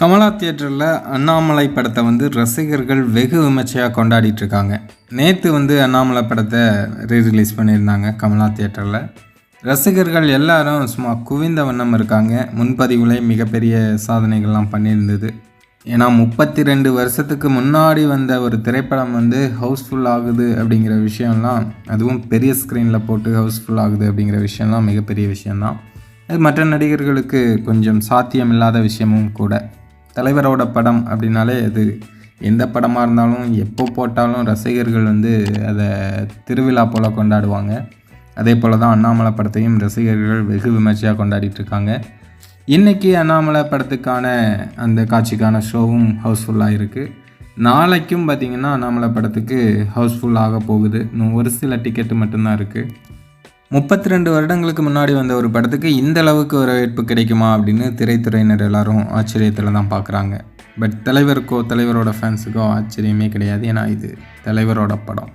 கமலா தியேட்டரில் அண்ணாமலை படத்தை வந்து ரசிகர்கள் வெகு விமர்சையாக கொண்டாடிட்டு இருக்காங்க. நேற்று வந்து அண்ணாமலை படத்தை ரீ ரிலீஸ் பண்ணியிருந்தாங்க கமலா தியேட்டரில். ரசிகர்கள் எல்லாரும் சும்மா குவிந்த வண்ணம் இருக்காங்க. முன்பதிவுலே மிகப்பெரிய சாதனைகள்லாம் பண்ணியிருந்தது. ஏன்னா முப்பத்தி ரெண்டு வருஷத்துக்கு முன்னாடி வந்த ஒரு திரைப்படம் வந்து ஹவுஸ்ஃபுல் ஆகுது அப்படிங்கிற விஷயம்லாம் அதுவும் பெரிய ஸ்க்ரீனில் போட்டு ஹவுஸ்ஃபுல் ஆகுது அப்படிங்கிற விஷயம்லாம் மிகப்பெரிய விஷயம்தான். அது மற்ற நடிகர்களுக்கு கொஞ்சம் சாத்தியம் இல்லாத விஷயமும் கூட. தலைவரோட படம் அப்படின்னாலே அது எந்த படமாக இருந்தாலும் எப்போ போட்டாலும் ரசிகர்கள் வந்து அதை திருவிழா போல் கொண்டாடுவாங்க. அதே போல் தான் அண்ணாமலை படத்தையும் ரசிகர்கள் வெகு விமர்சையாக கொண்டாடிட்டு இருக்காங்க இன்றைக்கி அண்ணாமலை படத்துக்கான அந்த காட்சிக்கான ஷோவும் ஹவுஸ்ஃபுல்லாக இருக்குது நாளைக்கும் பார்த்திங்கன்னா அண்ணாமலை படத்துக்கு ஹவுஸ்ஃபுல் ஆக போகுது. இன்னும் ஒரு சில டிக்கெட்டு மட்டும்தான் இருக்குது முப்பத்தி ரெண்டு வருடங்களுக்கு முன்னாடி வந்த ஒரு படத்துக்கு இந்த அளவுக்கு வரவேற்பு கிடைக்குமா அப்படின்னு திரைத்துறையினர் எல்லாரும் ஆச்சரியத்தில் தான் பார்க்குறாங்க பட் தலைவருக்கோ தலைவரோட ஃபேன்ஸுக்கோ ஆச்சரியமே கிடையாது. ஏன்னா இது தலைவரோட படம்.